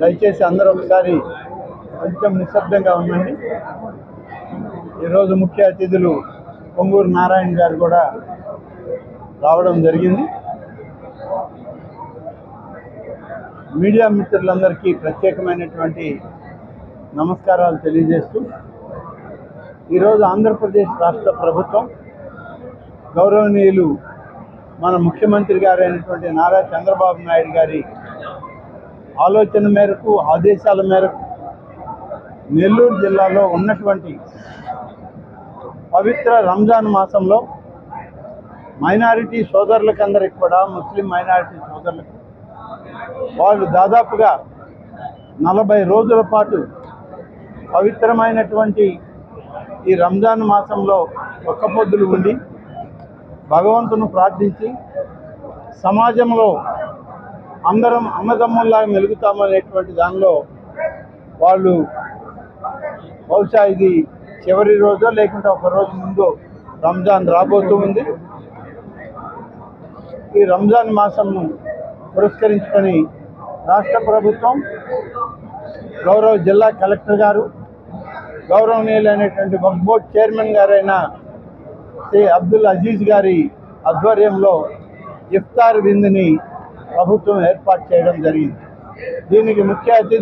దయచేసి అందరూ ఒకసారి కొంచెం నిశ్శబ్దంగా ఉండండి. ఈరోజు ముఖ్య అతిథులు పొంగూరు నారాయణ గారు కూడా రావడం జరిగింది. మీడియా మిత్రులందరికీ ప్రత్యేకమైనటువంటి నమస్కారాలు తెలియజేస్తూ ఈరోజు ఆంధ్రప్రదేశ్ రాష్ట్ర ప్రభుత్వం గౌరవనీయులు మన ముఖ్యమంత్రి గారైనటువంటి నారా చంద్రబాబు నాయుడు గారి ఆలోచన మేరకు ఆదేశాల మేరకు నెల్లూరు జిల్లాలో ఉన్నటువంటి పవిత్ర రంజాన్ మాసంలో మైనారిటీ సోదరులకందరికి కూడా ముస్లిం మైనారిటీ సోదరులకు వాళ్ళు దాదాపుగా నలభై రోజుల పాటు పవిత్రమైనటువంటి ఈ రంజాన్ మాసంలో ఒక్క పొద్దులు ఉండి భగవంతుని ప్రార్థించి సమాజంలో అందరం అన్నదమ్ముల్లాగా మెలుగుతామనేటువంటి దానిలో వాళ్ళు బహుశా ఇది చివరి రోజో లేకుంటే ఒక రోజు ముందు రంజాన్ రాబోతూ ఉంది. ఈ రంజాన్ మాసంను పురస్కరించుకొని రాష్ట్ర ప్రభుత్వం గౌరవ జిల్లా కలెక్టర్ గారు గౌరవనీయులైనటువంటి వక్ఫ్ బోర్డ్ చైర్మన్ గారైన శ్రీ అబ్దుల్ అజీజ్ గారి ఆధ్వర్యంలో ఇఫ్తార్ విందుని ప్రభుత్వం ఏర్పాటు చేయడం జరిగింది. దీనికి ముఖ్య అతిథి